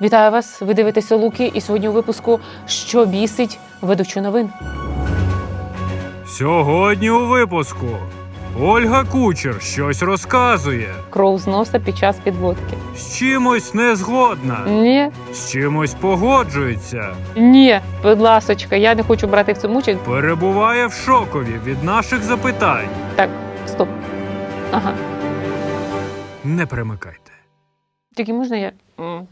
Вітаю вас! Ви дивитеся Луки, і сьогодні у випуску Що бісить ведучу новин. Сьогодні у випуску Ольга Кучер щось розказує, Кров з носа під час підводки. з чимось не згодна, Ні, з чимось погоджується, ні, будь ласочка, я не хочу брати в цьому участь. перебуває в шокові від наших запитань. Так, стоп. Ага. Не перемикайте. Тільки можна я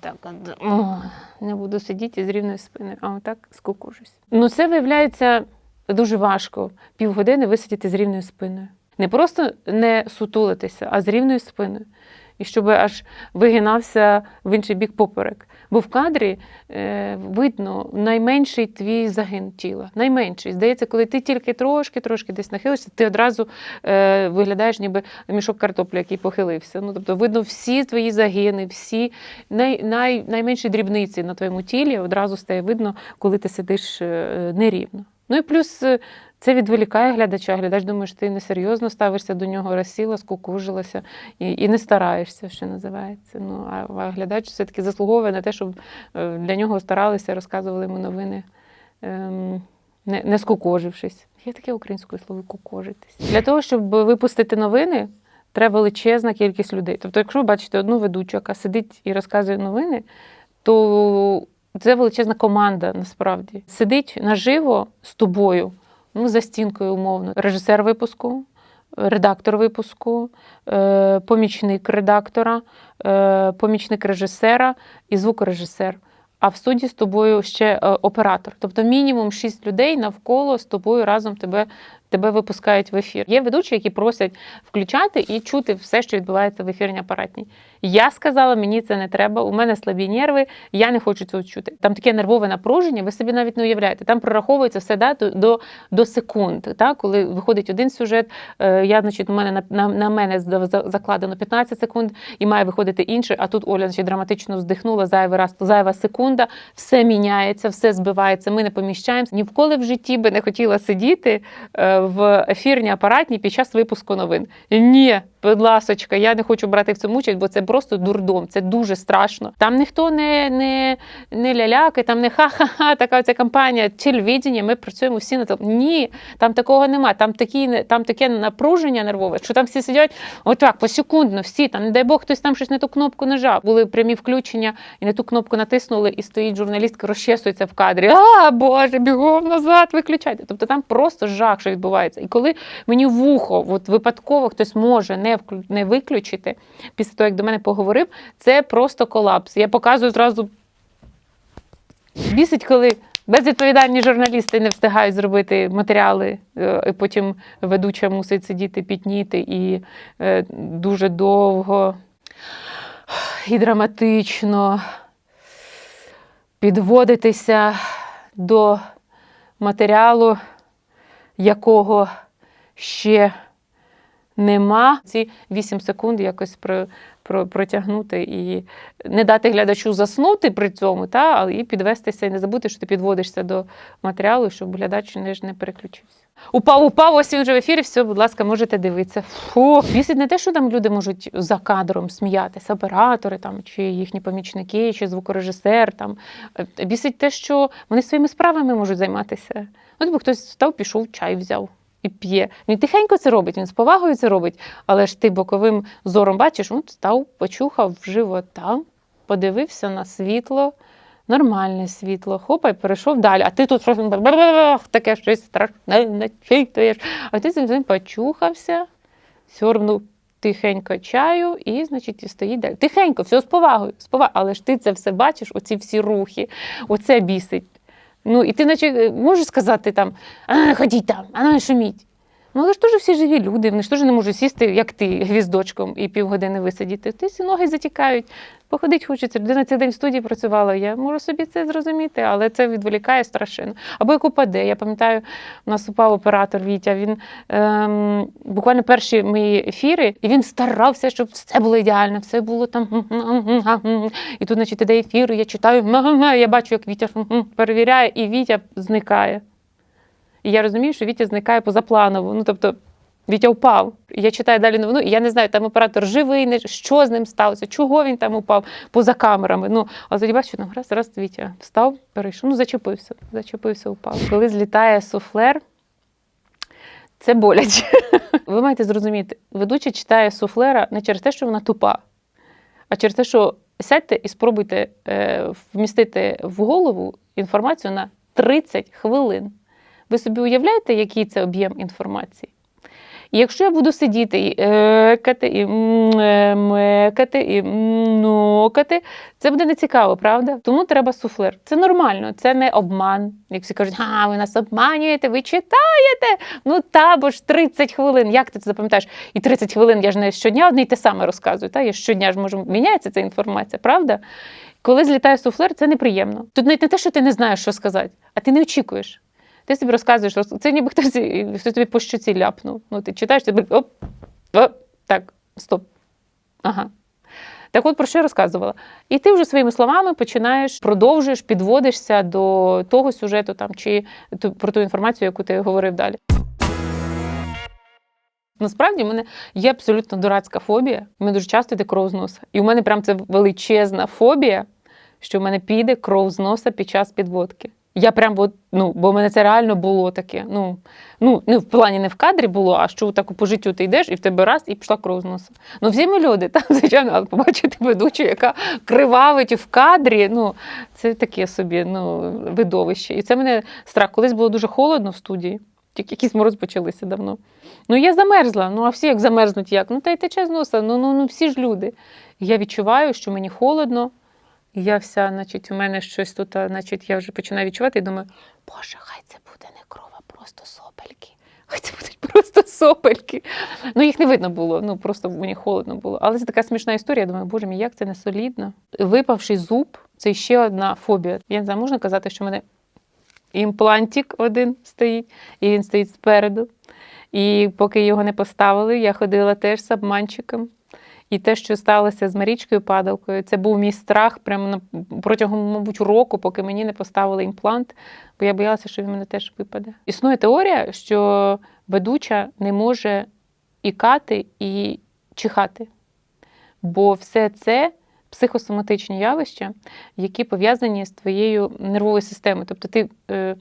так о, не буду сидіти з рівною спиною, а отак скукужусь. Ну, це виявляється дуже важко півгодини висидіти з рівною спиною. Не просто не сутулитися, а з рівною спиною. І щоб аж вигинався в інший бік поперек. Бо в кадрі е, видно найменший твій загин тіла. Найменший. Здається, коли ти тільки трошки-трошки десь нахилишся, ти одразу е, виглядаєш, ніби мішок картоплі, який похилився. Ну, тобто, видно всі твої загини, всі най, най, найменші дрібниці на твоєму тілі одразу стає видно, коли ти сидиш е, нерівно. Ну і плюс е, це відволікає глядача. Глядач думає, що ти несерйозно ставишся до нього, розсіла, скукужилася і, і не стараєшся, що називається. Ну, а, глядач все-таки заслуговує на те, щоб е, для нього старалися, розказували йому новини, ем, не, не скукожившись. Є таке українською слово кукожитись. Для того, щоб випустити новини, треба величезна кількість людей. Тобто, якщо ви бачите одну ведучу, яка сидить і розказує новини, то це величезна команда насправді. Сидить наживо з тобою, ну, за стінкою умовно. Режисер випуску, редактор випуску, е, помічник редактора, е, помічник режисера і звукорежисер. А в студії з тобою ще е, оператор. Тобто мінімум шість людей навколо з тобою разом тебе, тебе випускають в ефір. Є ведучі, які просять включати і чути все, що відбувається в ефірній апаратній. Я сказала, мені це не треба. У мене слабі нерви, я не хочу цього чути. Там таке нервове напруження, ви собі навіть не уявляєте. Там прораховується все да, до, до, секунд. Та? Коли виходить один сюжет, е, я, значить, у мене на, на, мене за- за- закладено 15 секунд, і має виходити інший. А тут Оля значить, драматично вздихнула зайвий раз, зайва секунда, все міняється, все збивається. Ми не поміщаємося. Ні вколи в житті би не хотіла сидіти е, в ефірній апаратній під час випуску новин. Ні, будь ласочка, я не хочу брати в цьому участь, бо це просто дурдом, це дуже страшно. Там ніхто не, не, не лялякає, там не ха-ха-ха, така ця кампанія телевідення, ми працюємо всі на теле. Ні, там такого немає. Там, такі, там таке напруження нервове, що там всі сидять отак, посекундно, всі там, не дай Бог, хтось там щось не ту кнопку нажав. Були прямі включення і не ту кнопку натиснули, і стоїть журналістка, розчесується в кадрі. А, Боже, бігом назад, виключайте. Тобто там просто жах, що відбувається. І коли мені в ухо, от випадково хтось може не не виключити після того, як до мене поговорив, це просто колапс. Я показую зразу. Бісить, коли безвідповідальні журналісти не встигають зробити матеріали, е, і потім ведуча мусить сидіти, пітніти і е, дуже довго і драматично підводитися до матеріалу, якого ще нема. Ці 8 секунд якось про, про, протягнути і не дати глядачу заснути при цьому, та, але і підвестися, і не забути, що ти підводишся до матеріалу, щоб глядач не, ж не переключився. Упав, упав, ось він вже в ефірі. Все, будь ласка, можете дивитися. Фу. Бісить не те, що там люди можуть за кадром сміятися, оператори там, чи їхні помічники, чи звукорежисер. Там. Е, Бісить те, що вони своїми справами можуть займатися. От бо хтось встав, пішов, чай взяв. І п'є. Він тихенько це робить, він з повагою це робить, але ж ти боковим зором бачиш, от став, почухав живота, подивився на світло, нормальне світло, хопа, і перейшов далі. А ти тут таке щось страшне начитуєш. А ти цим почухався, сьорбнув тихенько чаю і, значить, і стоїть далі. Тихенько, все з повагою, з повагою. Але ж ти це все бачиш, оці всі рухи, оце бісить. Ну, і ти, наче, е, можеш сказати там, а, ходіть там, а ну не шуміть. Ну, але ж теж всі живі люди, вони ж теж не можуть сісти, як ти, гвіздочком, і півгодини висидіти. Ти ноги затікають, походить хочеться. Людина цей день в студії працювала. Я можу собі це зрозуміти, але це відволікає страшенно. Або як упаде. Я пам'ятаю, у нас упав оператор Вітя. Він ем, буквально перші мої ефіри, і він старався, щоб все було ідеально, все було там. І тут, значить, іде ефір, я читаю, я бачу, як Вітя перевіряє, і Вітя зникає. І я розумію, що Вітя зникає позапланово. Ну, тобто, Вітя впав. Я читаю далі новину, і я не знаю, там оператор живий, не що з ним сталося, чого він там упав поза камерами. Ну, а тоді бачу, ну раз, раз Вітя встав, перейшов, ну зачепився, зачепився, упав. Коли злітає суфлер, це боляче. Ви маєте зрозуміти, ведуча читає суфлера не через те, що вона тупа, а через те, що сядьте і спробуйте е, вмістити в голову інформацію на 30 хвилин. Ви собі уявляєте, який це об'єм інформації? І якщо я буду сидіти і екати, і е, мекати, і нокати, це буде нецікаво, правда? Тому треба суфлер. Це нормально, це не обман. Як всі кажуть, а ви нас обманюєте, ви читаєте. Ну та бо ж 30 хвилин. Як ти це запам'ятаєш? І 30 хвилин я ж не щодня одне й те саме розказую. Та? Я щодня ж можу міняється ця інформація, правда? Коли злітає суфлер, це неприємно. Тут навіть не те, що ти не знаєш, що сказати, а ти не очікуєш. Ти собі розказуєш, роз- це ніби хтось, хтось тобі по щоці ляпнув. Ну, ти читаєш, тобі оп, оп, так, стоп. Ага. Так от про що я розказувала? І ти вже своїми словами починаєш, продовжуєш, підводишся до того сюжету там, чи про ту інформацію, яку ти говорив далі. Насправді в мене є абсолютно дурацька фобія. У мене дуже часто йде кров з носа. І у мене прям це величезна фобія, що в мене піде кров з носа під час підводки. Я прям от, ну, бо в мене це реально було таке. Ну, ну, не в плані не в кадрі було, а що так по життю ти йдеш, і в тебе раз, і пішла кров з носа. Ну, всі ми люди, там, звичайно, але побачити ведучу, яка кривавить в кадрі. Ну, це таке собі ну, видовище. І це мене страх. Колись було дуже холодно в студії. Тільки якісь мороз почалися давно. Ну, я замерзла. Ну, а всі як замерзнуть як? Ну, та й тече з носа. Ну, ну, ну всі ж люди. Я відчуваю, що мені холодно. І я вся, значить, у мене щось тут, значить, я вже починаю відчувати і думаю, Боже, хай це буде не кров, а просто сопельки. Хай це будуть просто сопельки. Ну, їх не видно було, ну просто мені холодно було. Але це така смішна історія. Я думаю, боже мій, як це не солідно. Випавший зуб це ще одна фобія. Я не знаю, можна казати, що в мене імплантик один стоїть, і він стоїть спереду. І поки його не поставили, я ходила теж з обманчиком. І те, що сталося з Марічкою Падалкою, це був мій страх прямо протягом, мабуть, року, поки мені не поставили імплант, бо я боялася, що він мене теж випаде. Існує теорія, що ведуча не може ікати і чихати, бо все це психосоматичні явища, які пов'язані з твоєю нервовою системою. Тобто ти е,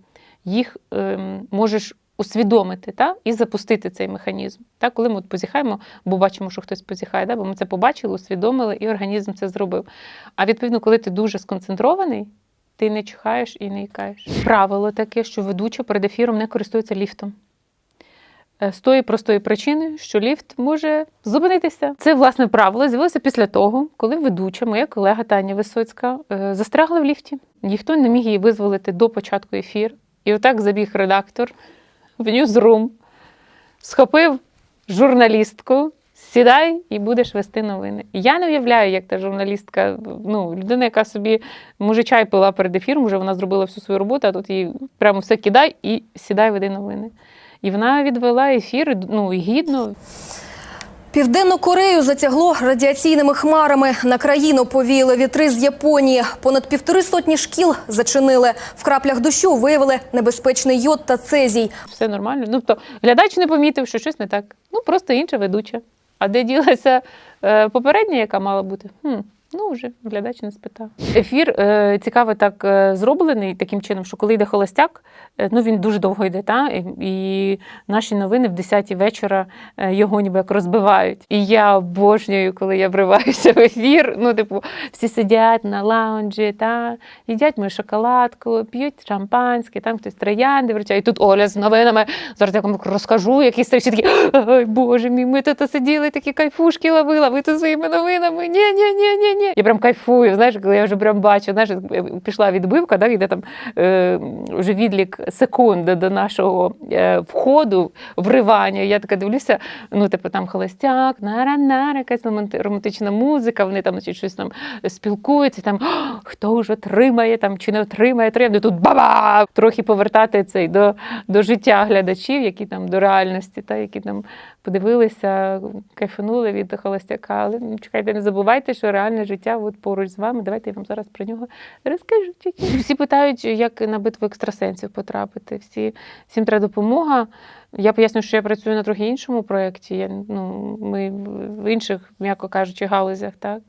їх е, можеш усвідомити та, і запустити цей механізм. Та, коли ми от позіхаємо, бо бачимо, що хтось позіхає, да, бо ми це побачили, усвідомили, і організм це зробив. А відповідно, коли ти дуже сконцентрований, ти не чихаєш і не ікаєш. Правило таке, що ведуча перед ефіром не користується ліфтом. Е, З тої простої причини, що ліфт може зупинитися. Це власне правило з'явилося після того, коли ведуча, моя колега Таня Висоцька, е, застрягла в ліфті. Ніхто не міг її визволити до початку ефіру. І отак забіг редактор в ньюзрум, схопив журналістку. Сідай і будеш вести новини. Я не уявляю, як та журналістка, ну, людина, яка собі, може, чай пила перед ефіром, вже вона зробила всю свою роботу, а тут їй прямо все кидай і сідай, веди новини. І вона відвела ефір, ну, гідно. Південну Корею затягло радіаційними хмарами. На країну повіяли вітри з Японії. Понад півтори сотні шкіл зачинили. В краплях дощу виявили небезпечний йод та цезій. все нормально. Ну, тобто, глядач не помітив, що щось не так. Ну, просто інша ведуча. А де ділася е, попередня, яка мала бути? Хм, ну, вже глядач не спитав. Ефір е, цікаво так е, зроблений таким чином, що коли йде холостяк, е, ну він дуже довго йде, та? І, і наші новини в 10 вечора е, його ніби як розбивають. І я обожнюю, коли я вриваюся в ефір. Ну, типу, всі сидять на лаунджі, та, їдять мою шоколадку, п'ють шампанське, там хтось троянди вручає. І тут Оля з новинами. Зараз я вам розкажу, якісь всі такі, ой, боже мій, ми тут сиділи, такі кайфушки ловила, ви тут своїми новинами. Ні, ні, ні, ні, ні. Я прям кайфую. Знаєш, коли я вже прям бачу, знаєш, пішла відбивка, да, йде там е, вже відлік секунди до нашого е, входу, вривання. Я така дивлюся, ну, типу, там холостяк, нара-нара, якась романтична музика, вони там значить, щось там спілкуються, там хто вже отримає там чи не отримає троянду, тут баба! Трохи повертати цей до, до життя глядачів, які там до реальності, та які там подивилися, кайфанули від холостяка. Але ну, чекайте, не забувайте, що реальне життя от поруч з вами. Давайте я вам зараз про нього розкажу. Всі питають, як на битву екстрасенсів потрапити. Всі, всім треба допомога. Я поясню, що я працюю на трохи іншому проєкті. Ну, ми в інших, м'яко кажучи, галузях, так.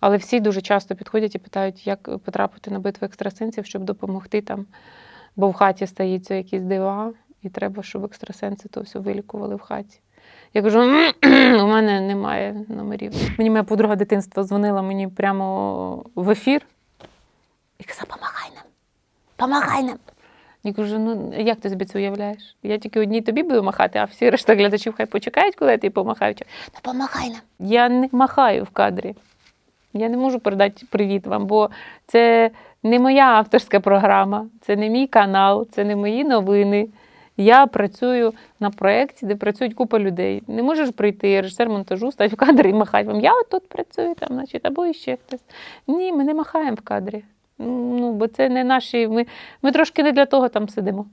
Але всі дуже часто підходять і питають, як потрапити на битву екстрасенсів, щоб допомогти там, бо в хаті стаються якісь дива, і треба, щоб екстрасенси то все вилікували в хаті. Я кажу, у мене немає номерів. Мені моя подруга дитинства дзвонила мені прямо в ефір і казала, помагай нам, помагай нам. Я кажу, ну як ти собі це уявляєш? Я тільки одній тобі буду махати, а всі решта глядачів хай почекають, коли я тобі помахаю. Ну помагай нам. Я не махаю в кадрі. Я не можу передати привіт вам, бо це не моя авторська програма, це не мій канал, це не мої новини. Я працюю на проєкті, де працюють купа людей. Не можеш прийти, режисер монтажу, стати в кадр і махати вам. Я тут працюю, там, значить, або іще хтось. Ні, ми не махаємо в кадрі. Ну, бо це не наші. Ми, ми трошки не для того там сидимо.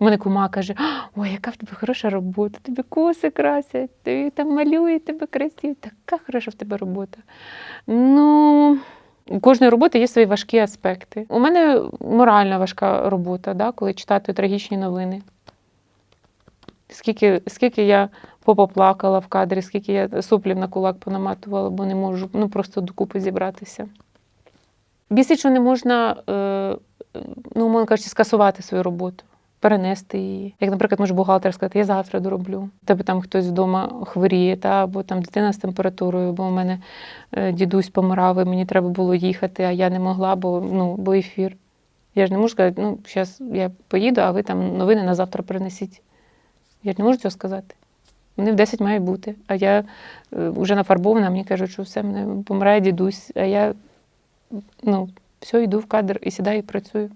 У мене кума каже: ой, яка в тебе хороша робота, тобі коси красять, ти там малюють тебе красиво, така хороша в тебе робота. Ну, у кожної роботи є свої важкі аспекти. У мене морально важка робота, да, коли читати трагічні новини. Скільки, скільки я попоплакала в кадрі, скільки я соплів на кулак понаматувала, бо не можу ну, просто докупи зібратися. Бісить, що не можна, е, ну, умовно кажучи, скасувати свою роботу, перенести її. Як, наприклад, може бухгалтер сказати, я завтра дороблю. Тебе там хтось вдома хворіє, та, або там дитина з температурою, бо у мене е, дідусь помирав, і мені треба було їхати, а я не могла, бо, ну, бо ефір. Я ж не можу сказати, ну, зараз я поїду, а ви там новини на завтра принесіть. Я ж не можу цього сказати. Вони в 10 мають бути. А я е, вже нафарбована, мені кажуть, що все, мене помирає дідусь, а я ну, все, йду в кадр і сідаю і працюю.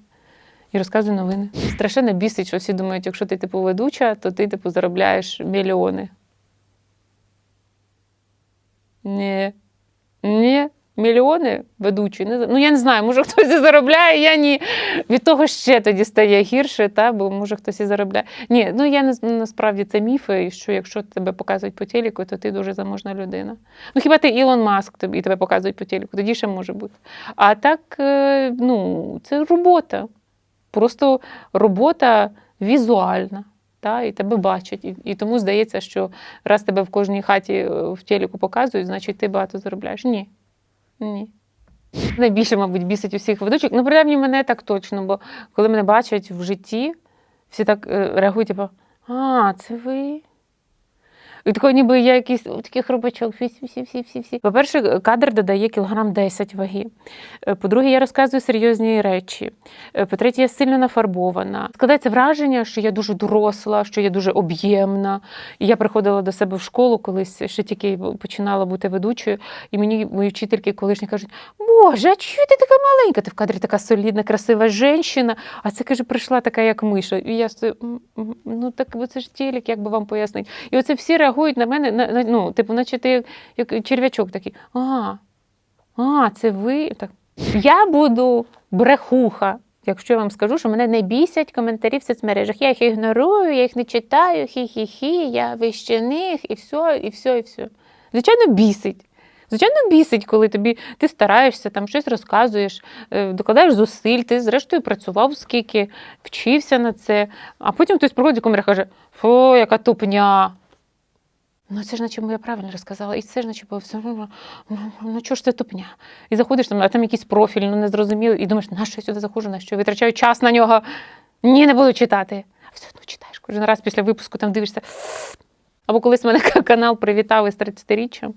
І розказую новини. Страшенно бісить, що всі думають, якщо ти типу ведуча, то ти типу заробляєш мільйони. Ні. Ні. Мільйони ведучі. Ну, я не знаю, може хтось і заробляє, я ні. Від того ще тоді стає гірше, та, бо може хтось і заробляє. Ні, ну я не насправді це міфи, що якщо тебе показують по телеку, то ти дуже заможна людина. Ну хіба ти Ілон Маск тобі тебе показують по телеку, тоді ще може бути. А так, е, ну, це робота. Просто робота візуальна. Та, і тебе бачать. І, і тому здається, що раз тебе в кожній хаті е, в телеку показують, значить ти багато заробляєш. Ні. Ні. Найбільше, мабуть, бісить усіх ведучих. Ну, принаймні, мене так точно, бо коли мене бачать в житті, всі так е, реагують, типу, а, це ви. І тако, ніби я якийсь такий хробачок, всі, всі, всі, всі, всі. По-перше, кадр додає кілограм 10 ваги. Е, По-друге, я розказую серйозні речі. Е, По-третє, я сильно нафарбована. Складається враження, що я дуже доросла, що я дуже об'ємна. І я приходила до себе в школу колись, ще тільки починала бути ведучою, і мені мої вчительки колишні кажуть: Боже, а чого ти така маленька? Ти в кадрі така солідна, красива жінка, а це каже, прийшла така, як миша. І я стою, «М, м, ну так це ж телек, як би вам пояснити. І оце всі реагують на мене, на, на, ну, типу, наче ти як черв'ячок такий. А, а, це ви. Так. Я буду брехуха. Якщо я вам скажу, що мене не бісять коментарі в соцмережах. Я їх ігнорую, я їх не читаю, хі-хі-хі, я вище них, і все, і все, і все. Звичайно, бісить. Звичайно, бісить, коли тобі ти стараєшся, там щось розказуєш, е, докладаєш зусиль, ти зрештою працював скільки, вчився на це, а потім хтось приходить і каже: Фу, яка тупня. Ну, це ж наче я правильно розказала, і це ж наче все. Ну, ну, ну чого ж це тупня? І заходиш там, а там якийсь профіль, ну незрозумілий, і думаєш, на що я сюди заходжу, на що витрачаю час на нього. Ні, не буду читати. А все одно читаєш. Кожен раз після випуску там дивишся. Або колись мене канал привітав із 30-річчям.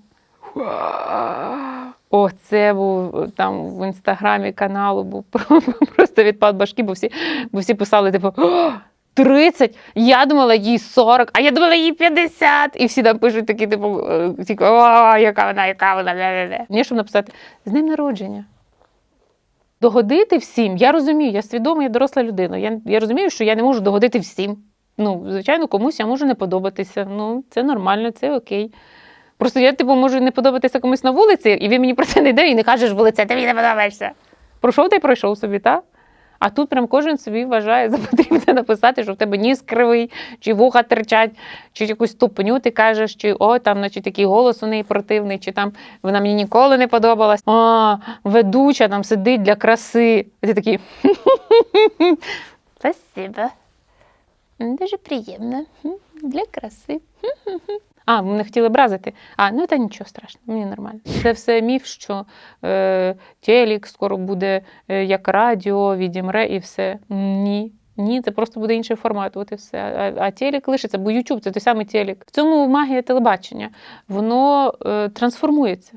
О, це був там в інстаграмі каналу, був просто відпад башки, бо всі, бо всі писали, типу, «О, 30, я думала, їй 40, а я думала, їй 50. І всі там пишуть такі, типу, е, о, яка вона, яка вона. ля-ля-ля». Мені щоб написати, з днем народження. Догодити всім, я розумію, я свідома, я доросла людина. Я, я розумію, що я не можу догодити всім. Ну, звичайно, комусь я можу не подобатися. Ну, це нормально, це окей. Просто я, типу, можу не подобатися комусь на вулиці, і він мені про це не йде і не кажеш в лице, ти мені не подобаєшся. Пройшов та й пройшов собі, так? А тут прям кожен собі вважає за потрібне написати, що в тебе ніс кривий, чи вуха терчать, чи якусь тупню ти кажеш, чи о, там, значить, такий голос у неї противний, чи там вона мені ніколи не подобалась. А, ведуча там сидить для краси. І ти такий. Спасибо. Дуже приємно. Для краси. А, мене хотіли образити. А, ну та нічого страшного, мені нормально. Це все міф, що е, телек скоро буде е, як радіо, відімре і все. Ні. Ні, це просто буде інший формат, от і все. А, а телек лишиться, бо YouTube це той самий телек. В цьому магія телебачення. Воно е, трансформується.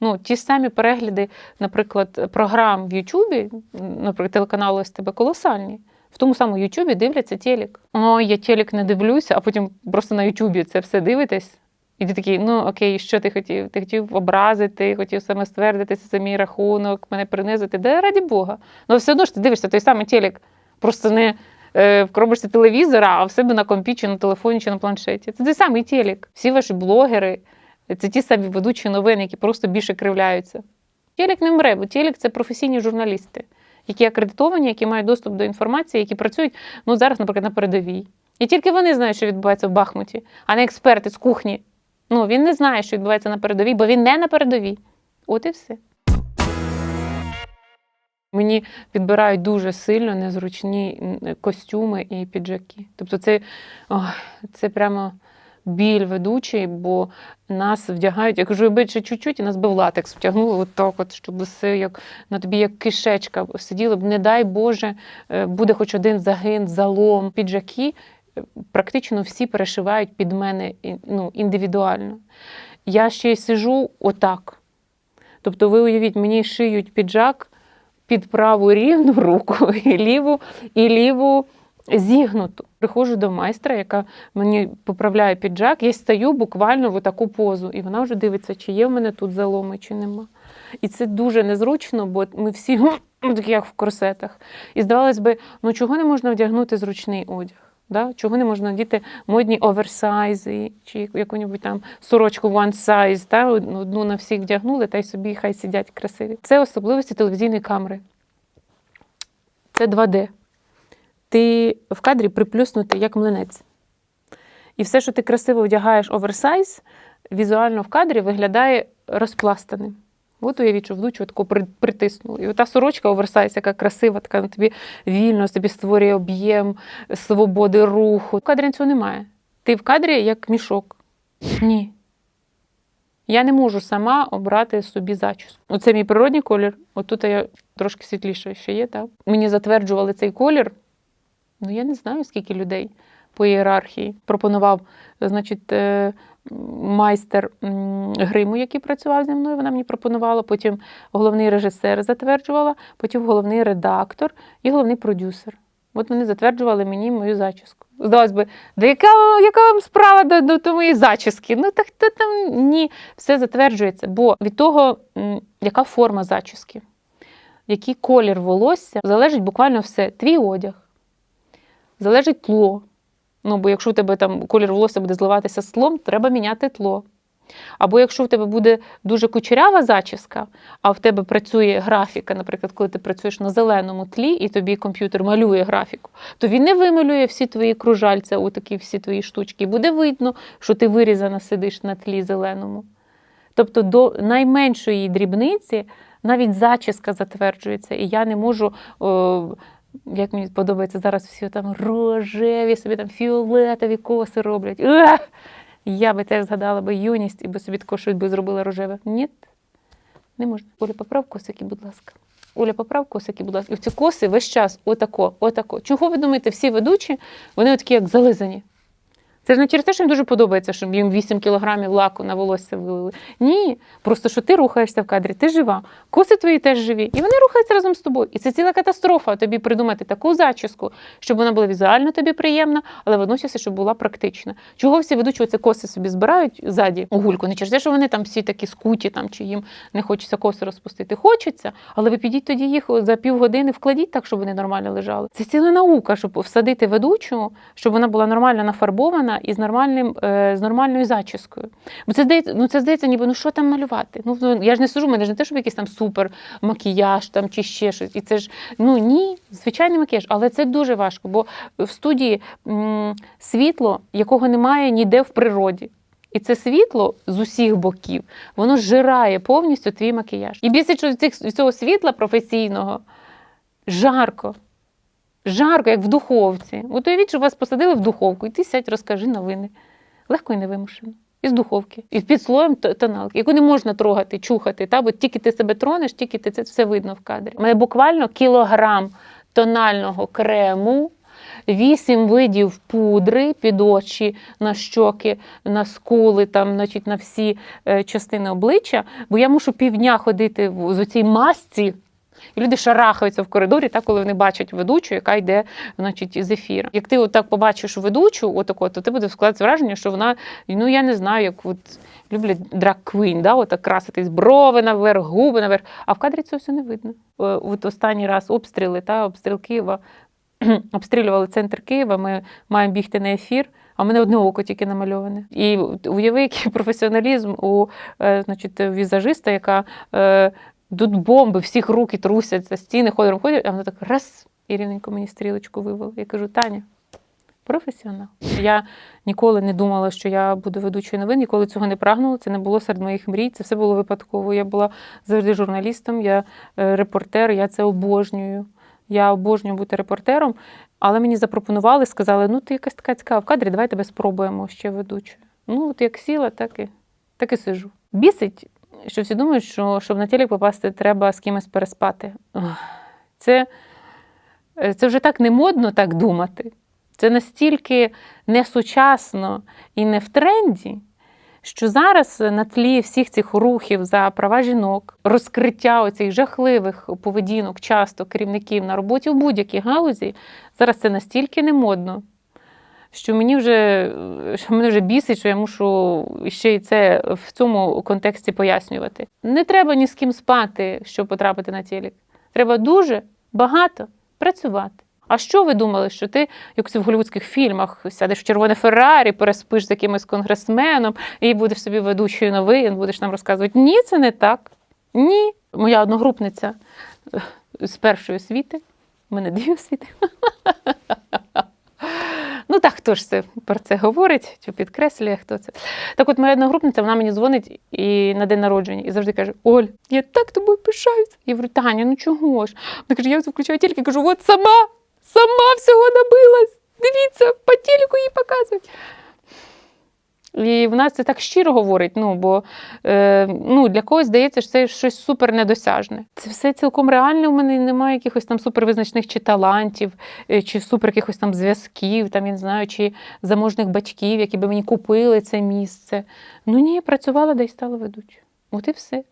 Ну, ті самі перегляди, наприклад, програм в Ютубі, наприклад, телеканалу СТБ колосальні. В тому самому Ютубі дивляться телек. Ой, я телек не дивлюся, а потім просто на Ютубі це все дивитесь. І ти такий, ну окей, що ти хотів? Ти хотів образити, хотів саме ствердитися за мій рахунок, мене принизити. Да раді Бога. Ну все одно ж ти дивишся той самий телек. Просто не е, в телевізора, а в себе на компі, чи на телефоні, чи на планшеті. Це той самий телек. Всі ваші блогери, це ті самі ведучі новин, які просто більше кривляються. Телек не мре, бо телек це професійні журналісти, які акредитовані, які мають доступ до інформації, які працюють ну, зараз, наприклад, на передовій. І тільки вони знають, що відбувається в Бахмуті, а не експерти з кухні. Ну, він не знає, що відбувається на передовій, бо він не на передовій. От і все. Мені підбирають дуже сильно незручні костюми і піджаки. Тобто, це, ой, це прямо біль ведучий, бо нас вдягають, я кажу, якби ще чуть-чуть, і нас би в латекс втягнули от так, от, щоб все як на тобі як кишечка сиділо б, не дай Боже, е, буде хоч один загин, залом. Піджаки е, практично всі перешивають під мене ну, індивідуально. Я ще й сижу отак. Тобто, ви уявіть, мені шиють піджак під праву рівну руку і ліву, і ліву зігнуту. Приходжу до майстра, яка мені поправляє піджак, я стаю буквально в таку позу, і вона вже дивиться, чи є в мене тут заломи, чи нема. І це дуже незручно, бо ми всі ну, як в корсетах. І здавалось би, ну чого не можна вдягнути зручний одяг? Да? Чого не можна надіти модні оверсайзи чи яку-небудь там сорочку one size, одну одну на всіх вдягнули, та й собі хай сидять красиві. Це особливості телевізійної камери. Це 2D. Ти в кадрі приплюснутий як млинець. І все, що ти красиво вдягаєш оверсайз, візуально в кадрі виглядає розпластаним. От уявіть, що вдучу таку при- притиснули. І ота сорочка оверсайз, яка красива, така на тобі вільно, тобі створює об'єм свободи руху. В кадрі цього немає. Ти в кадрі як мішок. Ні. Я не можу сама обрати собі зачіску. Оце мій природній колір. Отут я трошки світліше ще є. Так? Мені затверджували цей колір. Ну, я не знаю, скільки людей по ієрархії пропонував, значить, е, майстер гриму, який працював зі мною, вона мені пропонувала, потім головний режисер затверджувала, потім головний редактор і головний продюсер. От вони затверджували мені мою зачіску. Здавалось би, да яка, яка вам справа до, до, до моєї зачіски? Ну так то там ні, все затверджується. Бо від того, яка форма зачіски, який колір волосся, залежить буквально все. Твій одяг, залежить тло. Ну, бо якщо у тебе там колір волосся буде зливатися з тлом, треба міняти тло. Або якщо в тебе буде дуже кучерява зачіска, а в тебе працює графіка, наприклад, коли ти працюєш на зеленому тлі, і тобі комп'ютер малює графіку, то він не вималює всі твої кружальця, у такі всі твої штучки. Буде видно, що ти вирізана сидиш на тлі зеленому. Тобто до найменшої дрібниці навіть зачіска затверджується, і я не можу. О, як мені подобається зараз всі там рожеві, собі там фіолетові коси роблять. Ух! Я би теж згадала би юність і би собі також щось би зробила рожеве. Ні, не можна. Оля, поправ косики, будь ласка. Оля, поправ косики, будь ласка. І в ці коси весь час отако, отако. Чого ви думаєте, всі ведучі, вони такі, як зализані. Це ж не через те, що їм дуже подобається, щоб їм 8 кілограмів лаку на волосся вилили. Ні, просто що ти рухаєшся в кадрі, ти жива, коси твої теж живі, і вони рухаються разом з тобою. І це ціла катастрофа тобі придумати таку зачіску, щоб вона була візуально тобі приємна, але водночас, щоб була практична. Чого всі ведучі оці коси собі збирають ззаді у гульку? Не через те, що вони там всі такі скуті, там, чи їм не хочеться коси розпустити. Хочеться, але ви підіть тоді їх за півгодини, вкладіть так, щоб вони нормально лежали. Це ціла наука, щоб всадити ведучу, щоб вона була нормально нафарбована людина із нормальним, е, з нормальною зачіскою. Бо це здається, ну це здається, ніби ну що там малювати? Ну ну, я ж не сижу, в мене ж не те, щоб якийсь там супер макіяж там чи ще щось. І це ж ну ні, звичайний макіяж, але це дуже важко, бо в студії м, світло, якого немає ніде в природі. І це світло з усіх боків, воно зжирає повністю твій макіяж. І більше цього світла професійного жарко. Жарко, як в духовці. Уявіть, що вас посадили в духовку, і ти сядь, розкажи новини. Легко і невимушено. Із духовки, і під слоєм тоналки, яку не можна трогати, чухати. Та? Бо тільки ти себе тронеш, тільки ти це все видно в кадрі. У мене буквально кілограм тонального крему, вісім видів пудри під очі, на щоки, на скули, там, значить, на всі е, частини обличчя. Бо я мушу півдня ходити в з цій масці. І люди шарахаються в коридорі, так, коли вони бачать ведучу, яка йде значить, з ефіру. Як ти отак побачиш ведучу, отако, то ти буде складатися враження, що вона, ну я не знаю, як от люблять драг квін, да, отак краситись брови наверх, губи наверх. А в кадрі це все не видно. Е, От останній раз обстріли, та, обстріл Києва, обстрілювали центр Києва, ми маємо бігти на ефір. А в мене одне око тільки намальоване. І уяви, який професіоналізм у е, значить, візажиста, яка е, тут бомби, всіх руки трусяться, стіни ходять, ходять, а вона так раз і рівненько мені стрілочку вивела. Я кажу, Таня, професіонал. Я ніколи не думала, що я буду ведучою новин, ніколи цього не прагнула. Це не було серед моїх мрій. Це все було випадково. Я була завжди журналістом, я е, репортер, я це обожнюю. Я обожнюю бути репортером, але мені запропонували, сказали: ну ти якась така цікава в кадрі, давай тебе спробуємо ще ведучою. Ну, от як сіла, так і, так і сижу. Бісить, що всі думають, що щоб на телек попасти, треба з кимось переспати. Це, е, це вже так не модно так думати. Це настільки несучасно і не в тренді, що зараз на тлі всіх цих рухів за права жінок, розкриття оцих жахливих поведінок, часто керівників на роботі у будь-якій галузі, зараз це настільки не модно, що мені вже що мене вже бісить, що я мушу ще й це в цьому контексті пояснювати. Не треба ні з ким спати, щоб потрапити на телек. Треба дуже багато працювати. А що ви думали, що ти, як в голівудських фільмах, сядеш в червоне Феррарі, переспиш з якимось конгресменом і будеш собі ведучою новин, будеш нам розказувати? Ні, це не так. Ні. Моя одногрупниця з першої освіти, у мене дві освіти. Ну так, хто ж це про це говорить, чи підкреслює, хто це. Так от моя одногрупниця, вона мені дзвонить і на день народження і завжди каже: Оль, я так тобою пишаюся. Я говорю, Таня, ну чого ж? Вона каже, я включаю тільки кажу, от сама, сама всього набилась. Дивіться, по телеку їй показують. І в нас це так щиро говорить, ну бо е, ну, для когось здається, що це щось супер недосяжне. Це все цілком реально. У мене немає якихось там супервизначних чи талантів, е, чи супер якихось там зв'язків, там я не знаю, чи заможних батьків, які би мені купили це місце. Ну ні, працювала, де й стала ведучою. От і все.